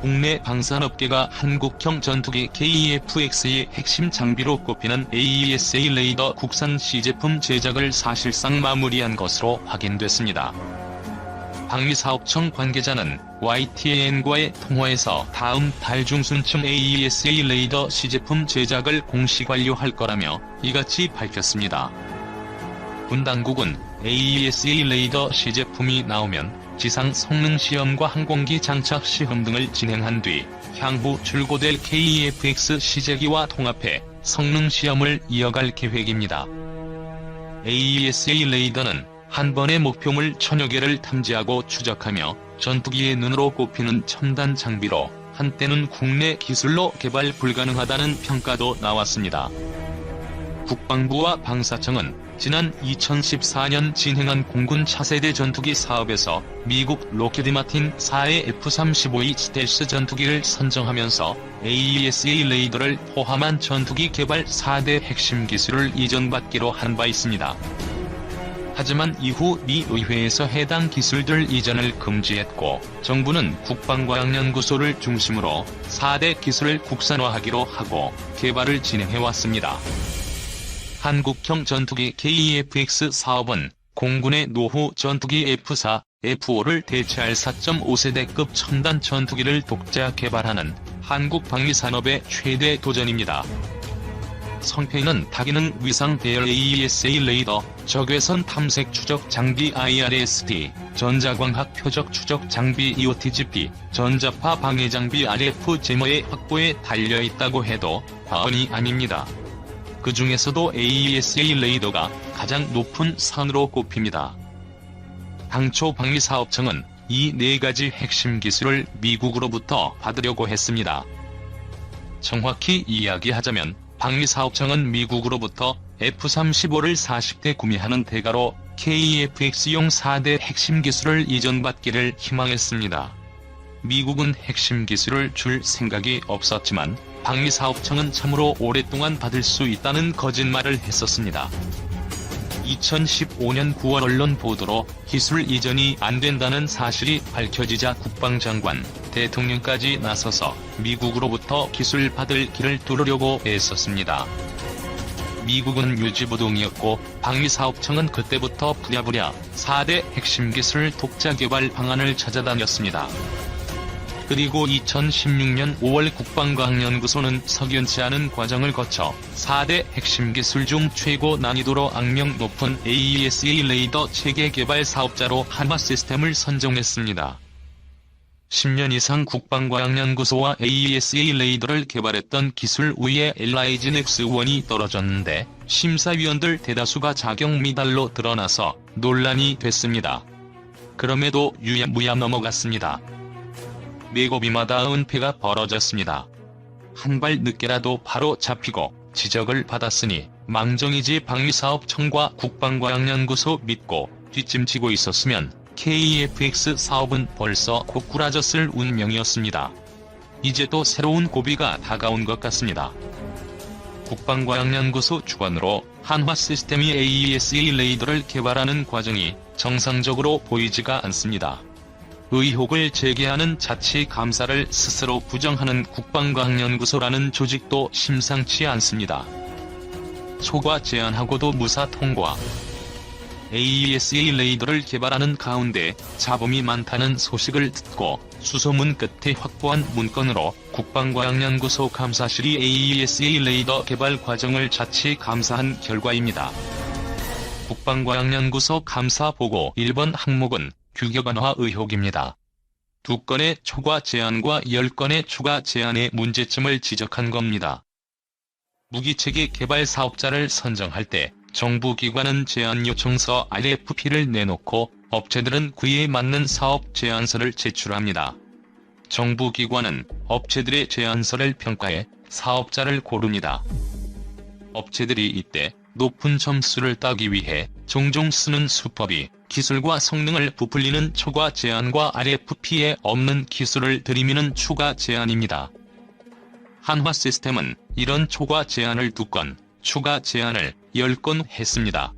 국내 방산업계가 한국형 전투기 KF-X의 핵심 장비로 꼽히는 AESA 레이더 국산 시제품 제작을 사실상 마무리한 것으로 확인됐습니다. 방위사업청 관계자는 YTN과의 통화에서 다음 달 중순쯤 AESA 레이더 시제품 제작을 공식 완료할 거라며 이같이 밝혔습니다. 군 당국은 AESA 레이더 시제품이 나오면 지상 성능 시험과 항공기 장착 시험 등을 진행한 뒤 향후 출고될 KF-X 시제기와 통합해 성능 시험을 이어갈 계획입니다. AESA 레이더는 한 번에 목표물 천여 개를 탐지하고 추적하며 전투기의 눈으로 꼽히는 첨단 장비로 한때는 국내 기술로 개발 불가능하다는 평가도 나왔습니다. 국방부와 방사청은 지난 2014년 진행한 공군 차세대 전투기 사업에서 미국 로키드 마틴 4의 F-35E 스텔스 전투기를 선정하면서 AESA 레이더를 포함한 전투기 개발 4대 핵심 기술을 이전받기로 한 바 있습니다. 하지만 이후 미 의회에서 해당 기술들 이전을 금지했고 정부는 국방과학연구소를 중심으로 4대 기술을 국산화하기로 하고 개발을 진행해왔습니다. 한국형 전투기 KF-X 사업은 공군의 노후 전투기 F4, F5를 대체할 4.5세대급 첨단 전투기를 독자 개발하는 한국 방위산업의 최대 도전입니다. 성패는 다기능 위상 배열 AESA 레이더, 적외선 탐색 추적 장비 IRST, 전자광학 표적 추적 장비 EOTGP, 전자파 방해 장비 RF 제머의 확보에 달려 있다고 해도 과언이 아닙니다. 그 중에서도 AESA 레이더가 가장 높은 산으로 꼽힙니다. 당초 방위사업청은 이 네 가지 핵심 기술을 미국으로부터 받으려고 했습니다. 정확히 이야기하자면 방위사업청은 미국으로부터 F-35를 40대 구매하는 대가로 KF-X용 4대 핵심 기술을 이전받기를 희망했습니다. 미국은 핵심 기술을 줄 생각이 없었지만 방위사업청은 참으로 오랫동안 받을 수 있다는 거짓말을 했었습니다. 2015년 9월 언론 보도로 기술 이전이 안 된다는 사실이 밝혀지자 국방장관, 대통령까지 나서서 미국으로부터 기술 받을 길을 뚫으려고 애썼습니다. 미국은 유지부동이었고 방위사업청은 그때부터 부랴부랴 4대 핵심 기술 독자 개발 방안을 찾아다녔습니다. 그리고 2016년 5월 국방과학연구소는 석연치 않은 과정을 거쳐 4대 핵심 기술 중 최고 난이도로 악명 높은 AESA 레이더 체계 개발 사업자로 한화 시스템을 선정했습니다. 10년 이상 국방과학연구소와 AESA 레이더를 개발했던 기술 우위에 엘라이즈 넥스1이 떨어졌는데 심사위원들 대다수가 자격 미달로 드러나서 논란이 됐습니다. 그럼에도 유야무야 넘어갔습니다. 매고비마다 은폐가 벌어졌습니다. 한 발 늦게라도 바로 잡히고 지적을 받았으니 망정이지 방위사업청과 국방과학연구소 믿고 뒷짐지고 있었으면 KF-X 사업은 벌써 고꾸라졌을 운명이었습니다. 이제 또 새로운 고비가 다가온 것 같습니다. 국방과학연구소 주관으로 한화 시스템이 AESA 레이더를 개발하는 과정이 정상적으로 보이지가 않습니다. 의혹을 제기하는 자치 감사를 스스로 부정하는 국방과학연구소라는 조직도 심상치 않습니다. 초과 제안하고도 무사 통과. AESA 레이더를 개발하는 가운데 잡음이 많다는 소식을 듣고 수소문 끝에 확보한 문건으로 국방과학연구소 감사실이 AESA 레이더 개발 과정을 자치 감사한 결과입니다. 국방과학연구소 감사 보고 1번 항목은 규격 완화 의혹입니다. 두 건의 초과 제한과 10건의 추가 제한의 문제점을 지적한 겁니다. 무기체계 개발 사업자를 선정할 때 정부기관은 제안 요청서 RFP를 내놓고 업체들은 그에 맞는 사업 제안서를 제출합니다. 정부기관은 업체들의 제안서를 평가해 사업자를 고릅니다. 업체들이 이때 높은 점수를 따기 위해 종종 쓰는 수법이 기술과 성능을 부풀리는 초과 제한과 RFP에 없는 기술을 들이미는 추가 제한입니다. 한화 시스템은 이런 초과 제한을 2건, 추가 제한을 10건 했습니다.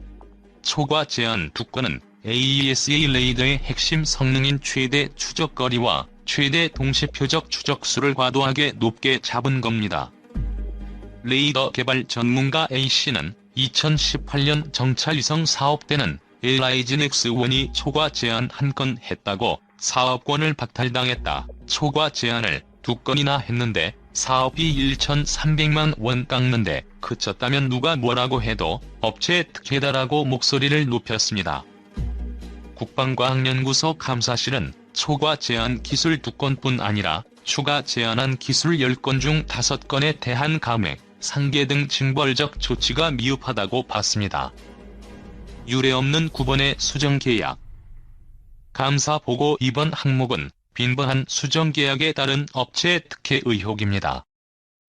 초과 제한 2건은 AESA 레이더의 핵심 성능인 최대 추적거리와 최대 동시 표적 추적수를 과도하게 높게 잡은 겁니다. 레이더 개발 전문가 A씨는 2018년 정찰위성 사업 때는 엘라이즌 X1이 초과 제한 한 건 했다고 사업권을 박탈당했다. 초과 제한을 두 건이나 했는데 사업비 1,300만 원 깎는데 그쳤다면 누가 뭐라고 해도 업체 특혜다라고 목소리를 높였습니다. 국방과학연구소 감사실은 초과 제한 기술 두 건뿐 아니라 추가 제한한 기술 10건 중 5건에 대한 감액, 상계 등 징벌적 조치가 미흡하다고 봤습니다. 유례 없는 9번의 수정계약 감사 보고 이번 항목은 빈번한 수정계약에 따른 업체 특혜 의혹입니다.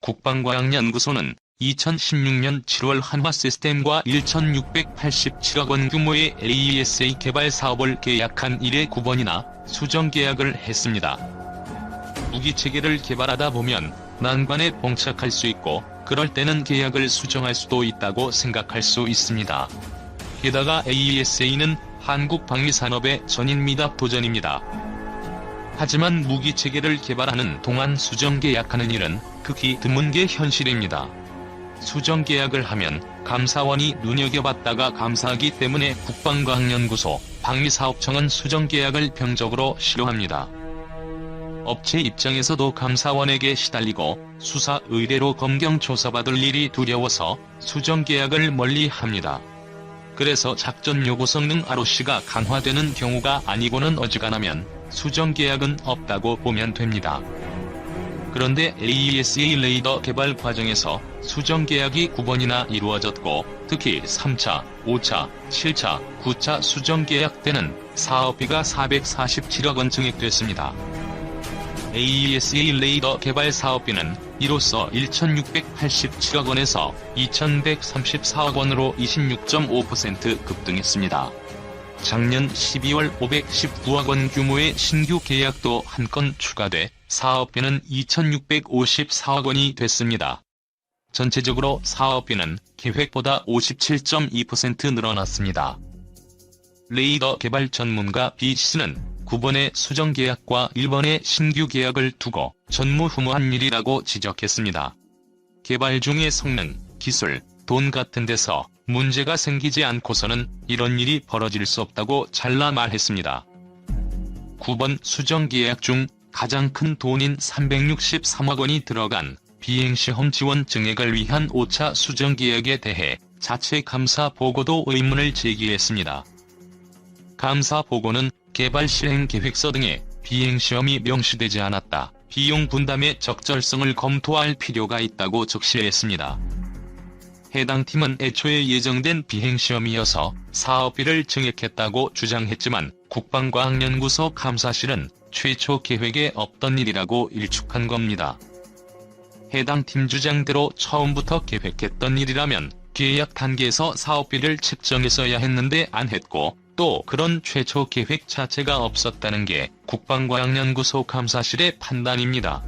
국방과학연구소는 2016년 7월 한화 시스템과 1,687억 원 규모의 AESA 개발 사업을 계약한 이래 9번이나 수정 계약을 했습니다. 무기 체계를 개발하다 보면 난관에 봉착할 수 있고 그럴 때는 계약을 수정할 수도 있다고 생각할 수 있습니다. 게다가 AESA는 한국 방위산업의 전인미답 도전입니다. 하지만 무기체계를 개발하는 동안 수정계약하는 일은 극히 드문 게 현실입니다. 수정계약을 하면 감사원이 눈여겨봤다가 감사하기 때문에 국방과학연구소, 방위사업청은 수정계약을 병적으로 싫어합니다. 업체 입장에서도 감사원에게 시달리고 수사 의뢰로 검경 조사받을 일이 두려워서 수정계약을 멀리 합니다. 그래서 작전 요구 성능 ROC가 강화되는 경우가 아니고는 어지간하면 수정 계약은 없다고 보면 됩니다. 그런데 AESA 레이더 개발 과정에서 수정 계약이 9번이나 이루어졌고 특히 3차, 5차, 7차, 9차 수정 계약 때는 사업비가 447억 원 증액됐습니다. AESA 레이더 개발 사업비는 이로써 1,687억 원에서 2,134억 원으로 26.5% 급등했습니다. 작년 12월 519억 원 규모의 신규 계약도 한 건 추가돼 사업비는 2,654억 원이 됐습니다. 전체적으로 사업비는 계획보다 57.2% 늘어났습니다. 레이더 개발 전문가 B씨는 9번의 수정 계약과 1번의 신규 계약을 두고 전무후무한 일이라고 지적했습니다. 개발 중의 성능, 기술, 돈 같은 데서 문제가 생기지 않고서는 이런 일이 벌어질 수 없다고 잘라 말했습니다. 9번 수정 계약 중 가장 큰 돈인 363억 원이 들어간 비행시험 지원 증액을 위한 5차 수정 계약에 대해 자체 감사 보고도 의문을 제기했습니다. 감사 보고는 개발 실행 계획서 등에 비행시험이 명시되지 않았다. 비용 분담의 적절성을 검토할 필요가 있다고 적시했습니다. 해당 팀은 애초에 예정된 비행시험이어서 사업비를 증액했다고 주장했지만 국방과학연구소 감사실은 최초 계획에 없던 일이라고 일축한 겁니다. 해당 팀 주장대로 처음부터 계획했던 일이라면 계약 단계에서 사업비를 책정했어야 했는데 안 했고 또 그런 최초 계획 자체가 없었다는 게 국방과학연구소 감사실의 판단입니다.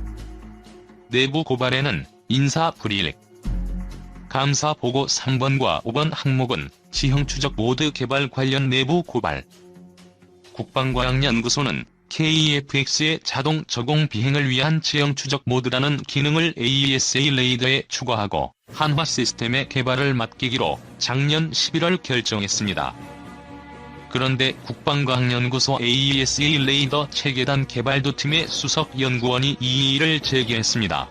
내부 고발에는 인사 불이익, 감사 보고 3번과 5번 항목은 지형 추적 모드 개발 관련 내부 고발. 국방과학연구소는 KEFX의 자동 저공 비행을 위한 지형 추적 모드라는 기능을 AESA 레이더에 추가하고 한화 시스템의 개발을 맡기기로 작년 11월 결정했습니다. 그런데 국방과학연구소 AESA 레이더 체계단 개발도팀의 수석 연구원이 이의를 제기했습니다.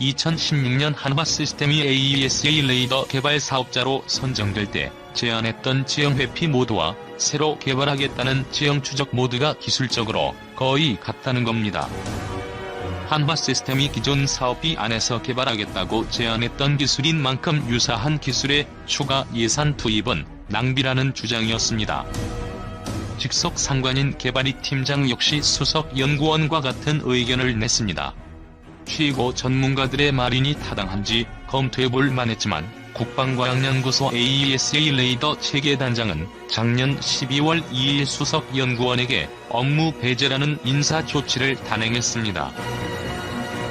2016년 한화 시스템이 AESA 레이더 개발 사업자로 선정될 때 제안했던 지형 회피 모드와 새로 개발하겠다는 지형 추적 모드가 기술적으로 거의 같다는 겁니다. 한화 시스템이 기존 사업비 안에서 개발하겠다고 제안했던 기술인 만큼 유사한 기술의 추가 예산 투입은 낭비라는 주장이었습니다. 직속 상관인 개발이 팀장 역시 수석 연구원과 같은 의견을 냈습니다. 최고 전문가들의 말이니 타당한지 검토해볼 만했지만 국방과학연구소 AESA 레이더 체계단장은 작년 12월 2일 수석 연구원에게 업무 배제라는 인사 조치를 단행했습니다.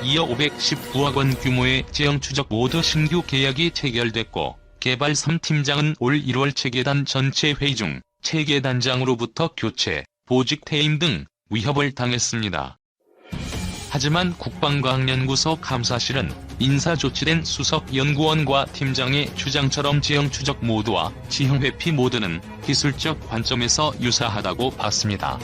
이어 519억 원 규모의 지형 추적 모두 신규 계약이 체결됐고 개발 3팀장은 올 1월 체계단 전체 회의 중 체계단장으로부터 교체, 보직 퇴임 등 위협을 당했습니다. 하지만 국방과학연구소 감사실은 인사 조치된 수석연구원과 팀장의 주장처럼 지형 추적 모드와 지형 회피 모드는 기술적 관점에서 유사하다고 봤습니다.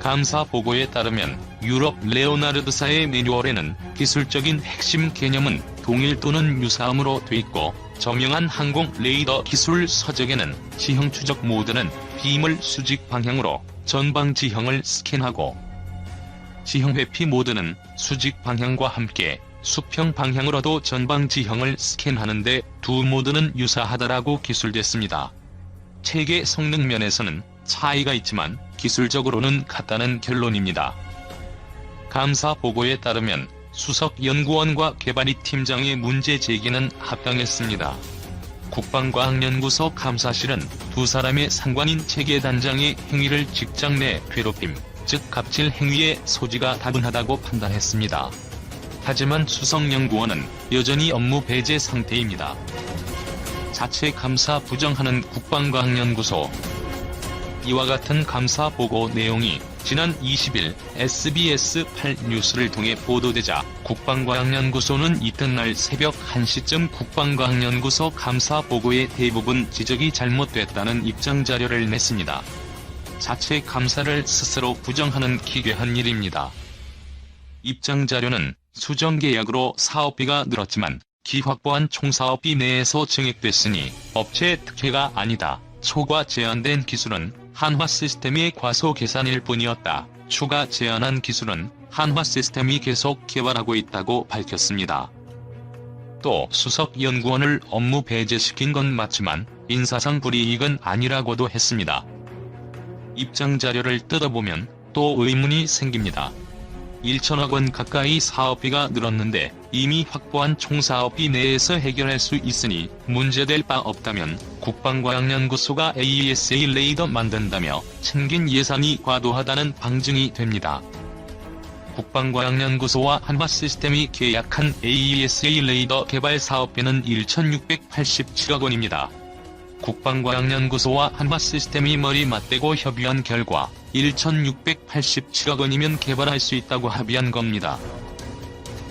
감사 보고에 따르면 유럽 레오나르드사의 매뉴얼에는 기술적인 핵심 개념은 동일 또는 유사함으로 돼 있고 저명한 항공 레이더 기술 서적에는 지형 추적 모드는 비물 수직 방향으로 전방 지형을 스캔하고 지형 회피 모드는 수직 방향과 함께 수평 방향으로도 전방 지형을 스캔하는데 두 모드는 유사하다라고 기술됐습니다. 체계 성능 면에서는 차이가 있지만 기술적으로는 같다는 결론입니다. 감사 보고에 따르면 수석 연구원과 개발이 팀장의 문제 제기는 합당했습니다. 국방과학연구소 감사실은 두 사람의 상관인 체계 단장의 행위를 직장 내 괴롭힘, 즉 갑질 행위의 소지가 다분하다고 판단했습니다. 하지만 수석연구원은 여전히 업무 배제 상태입니다. 자체 감사 부정하는 국방과학연구소 이와 같은 감사 보고 내용이 지난 20일 SBS 8 뉴스를 통해 보도되자 국방과학연구소는 이튿날 새벽 1시쯤 국방과학연구소 감사 보고의 대부분 지적이 잘못됐다는 입장 자료를 냈습니다. 자체 감사를 스스로 부정하는 기괴한 일입니다. 입장 자료는 수정 계약으로 사업비가 늘었지만 기 확보한 총사업비 내에서 증액됐으니 업체 특혜가 아니다. 초과 제한된 기술은 한화 시스템의 과소 계산일 뿐이었다. 추가 제한한 기술은 한화 시스템이 계속 개발하고 있다고 밝혔습니다. 또 수석 연구원을 업무 배제시킨 건 맞지만 인사상 불이익은 아니라고도 했습니다. 입장 자료를 뜯어보면 또 의문이 생깁니다. 1천억 원 가까이 사업비가 늘었는데 이미 확보한 총사업비 내에서 해결할 수 있으니 문제될 바 없다면 국방과학연구소가 AESA 레이더 만든다며 챙긴 예산이 과도하다는 방증이 됩니다. 국방과학연구소와 한화시스템이 계약한 AESA 레이더 개발 사업비는 1,687억 원입니다. 국방과학연구소와 한화시스템이 머리 맞대고 협의한 결과 1,687억 원이면 개발할 수 있다고 합의한 겁니다.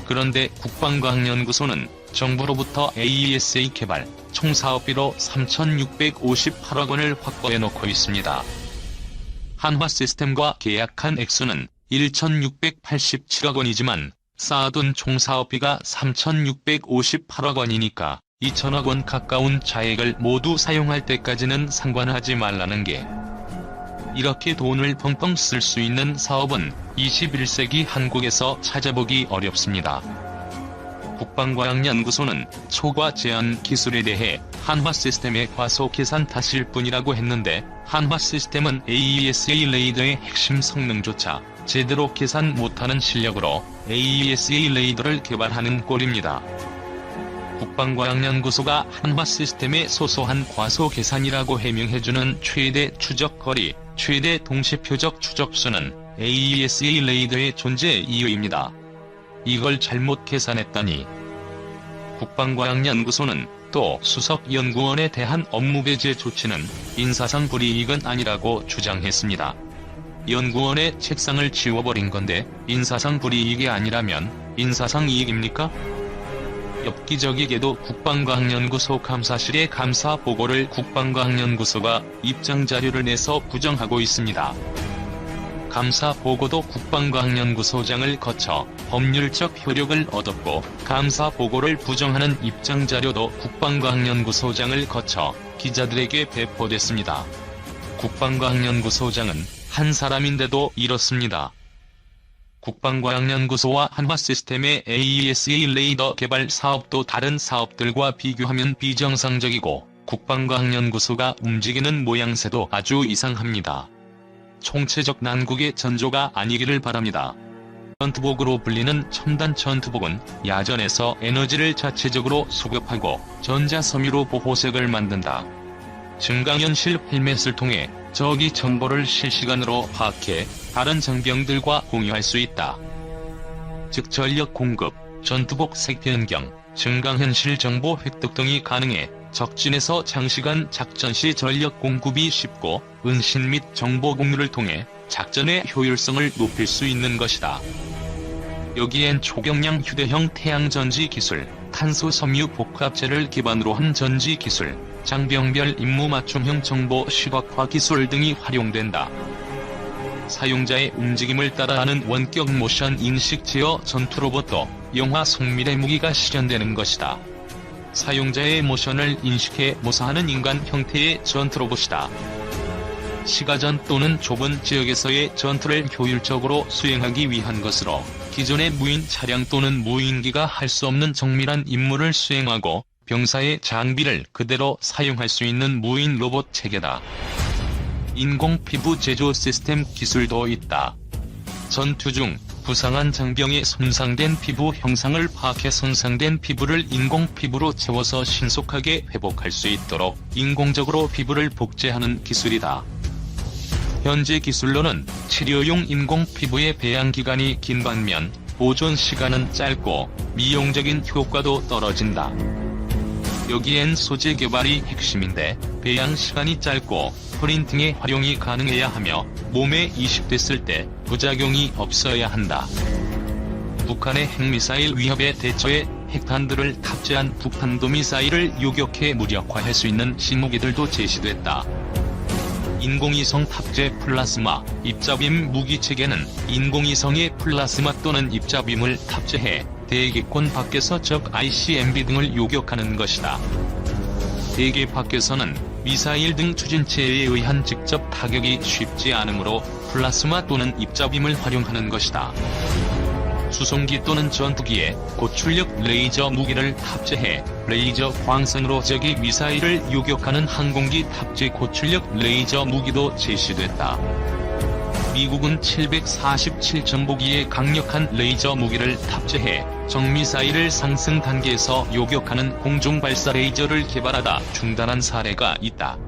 그런데 국방과학연구소는 정부로부터 AESA 개발 총 사업비로 3,658억 원을 확보해 놓고 있습니다. 한화 시스템과 계약한 액수는 1,687억 원이지만 쌓아둔 총 사업비가 3,658억 원이니까 2천억 원 가까운 차액을 모두 사용할 때까지는 상관하지 말라는 게 이렇게 돈을 펑펑 쓸 수 있는 사업은 21세기 한국에서 찾아보기 어렵습니다. 국방과학연구소는 초과 제한 기술에 대해 한화 시스템의 과소 계산 탓일 뿐이라고 했는데 한화 시스템은 AESA 레이더의 핵심 성능조차 제대로 계산 못하는 실력으로 AESA 레이더를 개발하는 꼴입니다. 국방과학연구소가 한화 시스템의 소소한 과소 계산이라고 해명해주는 최대 추적 거리, 최대 동시표적 추적수는 AESA 레이더의 존재 이유입니다. 이걸 잘못 계산했다니. 국방과학연구소는 또 수석연구원에 대한 업무 배제 조치는 인사상 불이익은 아니라고 주장했습니다. 연구원의 책상을 치워버린 건데 인사상 불이익이 아니라면 인사상 이익입니까? 엽기적이게도 국방과학연구소 감사실의 감사 보고를 국방과학연구소가 입장 자료를 내서 부정하고 있습니다. 감사 보고도 국방과학연구소장을 거쳐 법률적 효력을 얻었고 감사 보고를 부정하는 입장 자료도 국방과학연구소장을 거쳐 기자들에게 배포됐습니다. 국방과학연구소장은 한 사람인데도 이렇습니다. 국방과학연구소와 한화시스템의 AESA 레이더 개발 사업도 다른 사업들과 비교하면 비정상적이고 국방과학연구소가 움직이는 모양새도 아주 이상합니다. 총체적 난국의 전조가 아니기를 바랍니다. 전투복으로 불리는 첨단 전투복은 야전에서 에너지를 자체적으로 수급하고 전자섬유로 보호색을 만든다. 증강현실 헬멧을 통해 적이 정보를 실시간으로 파악해 다른 장병들과 공유할 수 있다. 즉 전력 공급, 전투복 색 변경, 증강현실 정보 획득 등이 가능해 적진에서 장시간 작전 시 전력 공급이 쉽고 은신 및 정보 공유를 통해 작전의 효율성을 높일 수 있는 것이다. 여기엔 초경량 휴대형 태양전지 기술, 탄소 섬유 복합체를 기반으로 한 전지 기술, 장병별 임무 맞춤형 정보 시각화 기술 등이 활용된다. 사용자의 움직임을 따라하는 원격 모션 인식 제어 전투 로봇도 영화 송밀의 무기가 실현되는 것이다. 사용자의 모션을 인식해 모사하는 인간 형태의 전투 로봇이다. 시가전 또는 좁은 지역에서의 전투를 효율적으로 수행하기 위한 것으로 기존의 무인 차량 또는 무인기가 할 수 없는 정밀한 임무를 수행하고 병사의 장비를 그대로 사용할 수 있는 무인 로봇 체계다. 인공 피부 제조 시스템 기술도 있다. 전투 중 부상한 장병의 손상된 피부 형상을 파악해 손상된 피부를 인공 피부로 채워서 신속하게 회복할 수 있도록 인공적으로 피부를 복제하는 기술이다. 현재 기술로는 치료용 인공 피부의 배양 기간이 긴 반면 보존 시간은 짧고 미용적인 효과도 떨어진다. 여기엔 소재 개발이 핵심인데 배양 시간이 짧고 프린팅의 활용이 가능해야 하며 몸에 이식됐을 때 부작용이 없어야 한다. 북한의 핵미사일 위협에 대처해 핵탄두를 탑재한 북탄도 미사일을 요격해 무력화할 수 있는 신무기들도 제시됐다. 인공위성 탑재 플라스마, 입자빔 무기체계는 인공위성의 플라스마 또는 입자빔을 탑재해 대기권 밖에서 적 ICMB 등을 요격하는 것이다. 대기 밖에서는 미사일 등 추진체에 의한 직접 타격이 쉽지 않으므로 플라스마 또는 입자빔을 활용하는 것이다. 수송기 또는 전투기에 고출력 레이저 무기를 탑재해 레이저 광선으로 적의 미사일을 요격하는 항공기 탑재 고출력 레이저 무기도 제시됐다. 미국은 747 전보기의 강력한 레이저 무기를 탑재해 정미사일을 상승 단계에서 요격하는 공중 발사 레이저를 개발하다 중단한 사례가 있다.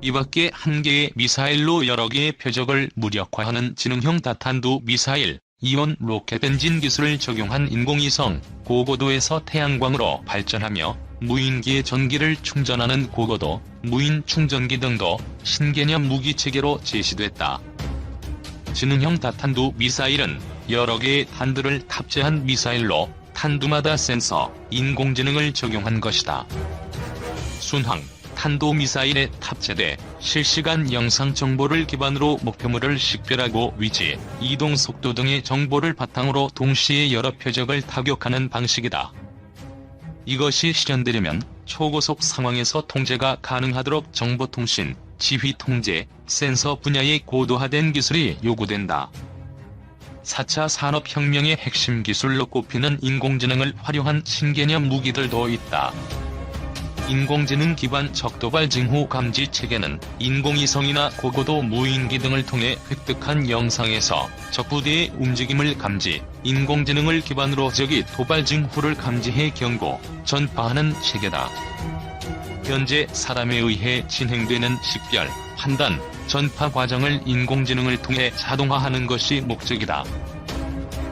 이밖에 한 개의 미사일로 여러 개의 표적을 무력화하는 지능형 다탄두 미사일, 이온 로켓 엔진 기술을 적용한 인공위성, 고고도에서 태양광으로 발전하며 무인기의 전기를 충전하는 고고도, 무인 충전기 등도 신개념 무기체계로 제시됐다. 지능형 다탄두 미사일은 여러 개의 탄두를 탑재한 미사일로 탄두마다 센서, 인공지능을 적용한 것이다. 순항, 탄도 미사일에 탑재돼 실시간 영상 정보를 기반으로 목표물을 식별하고 위치, 이동 속도 등의 정보를 바탕으로 동시에 여러 표적을 타격하는 방식이다. 이것이 실현되려면 초고속 상황에서 통제가 가능하도록 정보통신, 지휘통제, 센서 분야의 고도화된 기술이 요구된다. 4차 산업혁명의 핵심 기술로 꼽히는 인공지능을 활용한 신개념 무기들도 있다. 인공지능 기반 적도발 징후 감지 체계는 인공위성이나 고고도 무인기 등을 통해 획득한 영상에서 적부대의 움직임을 감지, 인공지능을 기반으로 적이 도발 징후를 감지해 경고, 전파하는 체계다. 현재 사람에 의해 진행되는 식별, 판단, 전파 과정을 인공지능을 통해 자동화하는 것이 목적이다.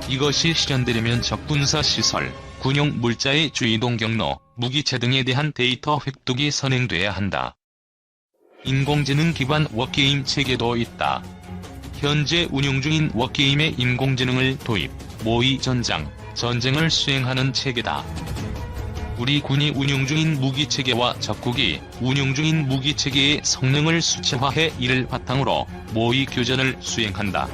이것이 실현되려면 적군사 시설, 군용 물자의 주이동 경로, 무기체 등에 대한 데이터 획득이 선행돼야 한다. 인공지능 기반 워게임 체계도 있다. 현재 운용 중인 워게임의 인공지능을 도입, 모의 전장, 전쟁을 수행하는 체계다. 우리 군이 운용 중인 무기체계와 적국이 운용 중인 무기체계의 성능을 수치화해 이를 바탕으로 모의 교전을 수행한다.